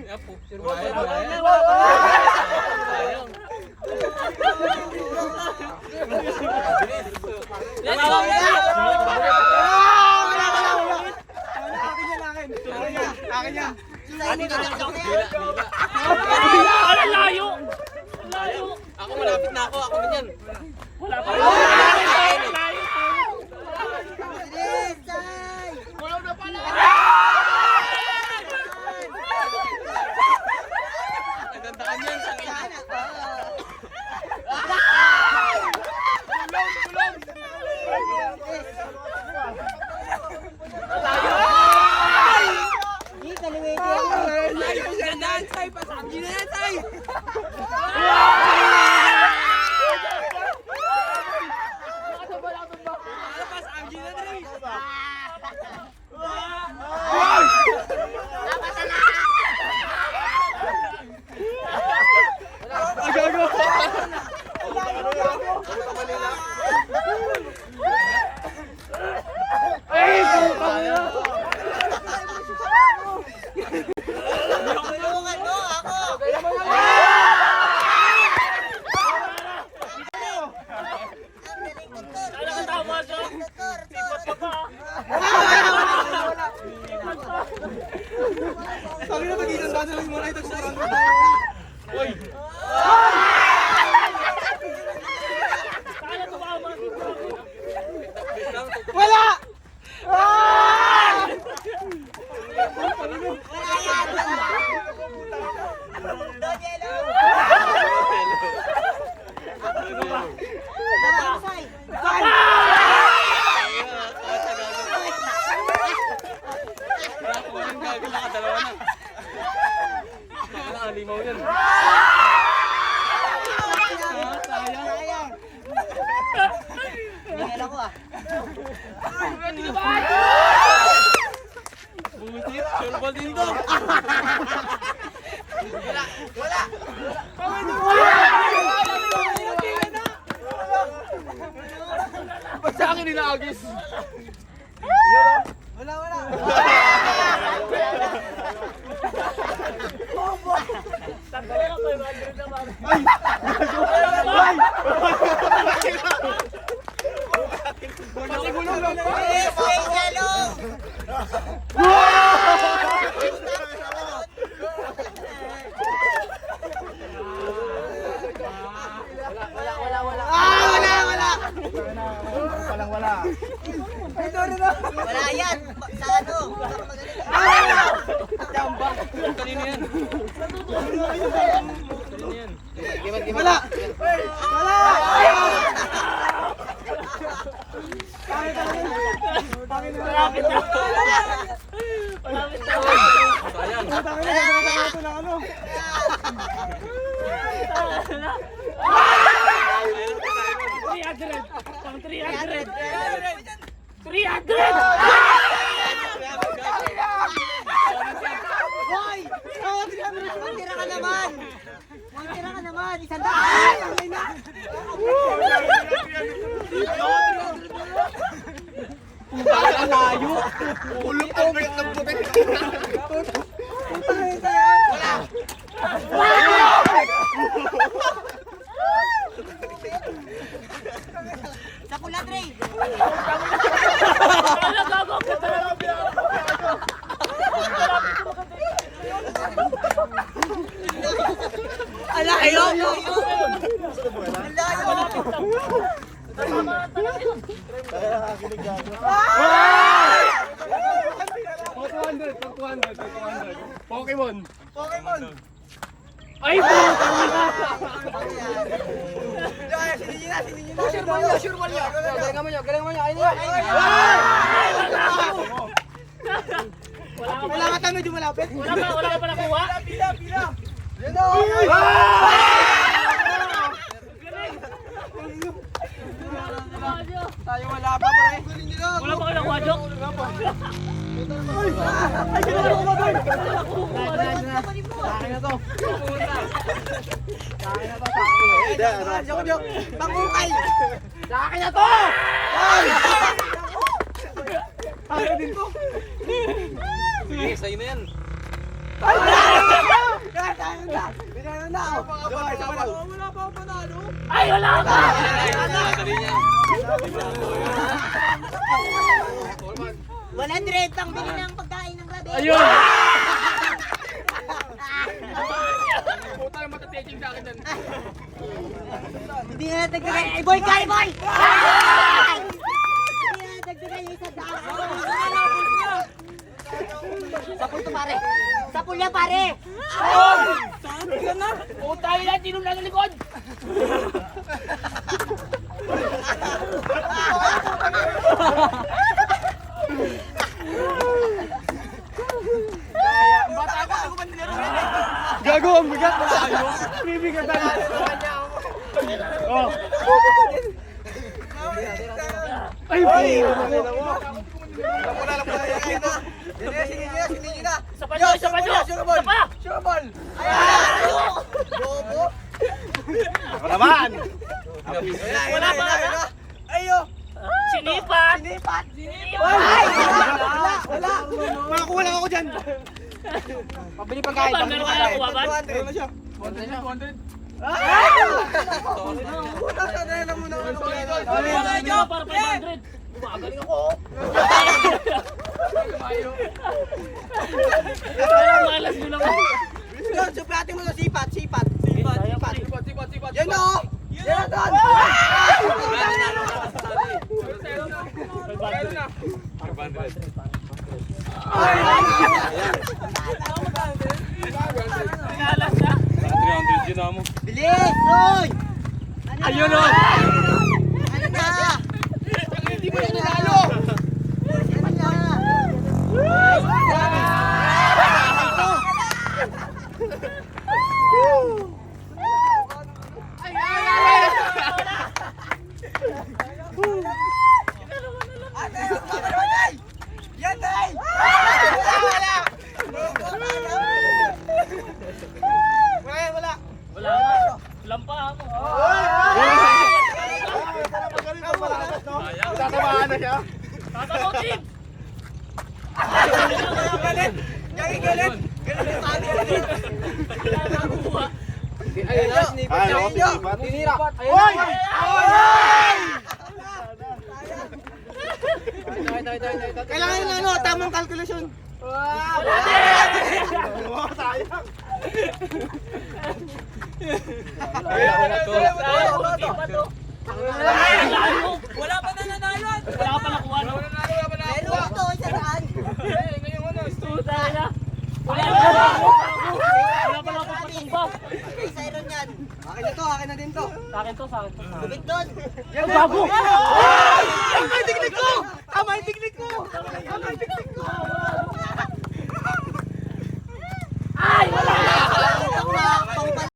yan, wala yan. Sayang. Let's go. Wala layo! Layo! Ako malapit na ako. Ako na yan. Wala pa Nagandakan yan. tangina. Ano ka tama siya? Sipat ka pa! Sabi na mag-isang basa lang muna ito sa Kaya tumama! Wala! Ako yung gagawin. Nakadalawa na. Nakalimaw yan. Busit. Sure ball din to. Ba't sa akin inaagis? Wala, wala. Tanggalin ako yung 100 naman. Pati gulong lang. Ah, wala, wala. Walang wala. Ito, ito. Wala yan. Sa ano? Kanino yan? Kanino yan? Wala. Wala. Malapit na! Malapit na! Sayang. Tangin na, gagawin na ito ng ano. 300! Pang 300! 300! Hoy! Oh, Magtira ka naman. Magtira ka naman. Isang daan. Ang layo. Ulong ko ulit ng puti. Sa kulat, Ray. Wala gago! Ang layo. Ang layo. 200, pag 200, pag 200. Pokemon. Pokemon. Ay, puta! Sure ball niya, sure ball niya. Galingan mo niya, galingan mo. Ayun niya. Wala ka tanong, di malapit. Wala ka, wala ka pa nakuha? Pila, pila. Yan o. Tayo wala pa pare. Wala pa kayo nakuha, Jok? Ay, ginagawa ko ba doon? Akin na to. Akin na to, sa akin. Joke, joke. Pangukay. Sa akin na to! Ay! Akin din to. Sige, sa'yo na yan. Tayo na. Binano na. Sabay, sabay. Wala pa ako panalo. Ay, wala ka! Dali niya. 100 pang bili ng pagkain ng gabi. Ayun! Hindi na dagdagan. Ay, boy, kay boy! Hindi na dagdagan yung isang daan. Sapul to pare. Sapul yan pare. Puta yan, tinong lang ang likod! Gago, ang bigat na tayo. Bibigat na Oh. Ay, ay, Wala sige, sige, sige na. Isa pa! Sure ball. ball. Bobo. Ako naman. Wala pa? Ayo. Sinipat! Sinipat. Sinipat! Wala, wala. Makakuha lang ako dyan. Pabili pagkain. Ba, meron ka na kuha ba? Meron na siya. 200. Puta, sana na muna ako. Wala nyo, para 500! Gumagaling ako! Kaya malas nyo lang ako! Yan, suplatin mo sa sipat, sipat. Sipat, sipat. Sipat, sipat, sipat. Yan na, oh. Yan na, doon. Malas na! 300 yun na mo. Bilis, Roy! Ayun o! Ano na? Hindi mo yan nanalo. Ano na? Yan, Nay. Wala, wala. Wala, wala. Wala nga! Lampa ako! Tatamaan na siya. Tatakotin! Galit. Yung Wala na! Ayun na, sinipat! Kailangan na ano, tamang. Wala din! Sayang. Wala to. Wala pa na nanalo! Wala pa nakuha no? Meron ito, isang daan. Puta na! Wala pa na! Wala pa na wala na ba? Wala pa lang papatong Siron yan. Akin na to, akin na din to. Sa akin to, sa akin to. Lubit doon. Yan bago. Tama yung tiknik ko! Tama yung tiknik ko! Tama yung tiknik ko!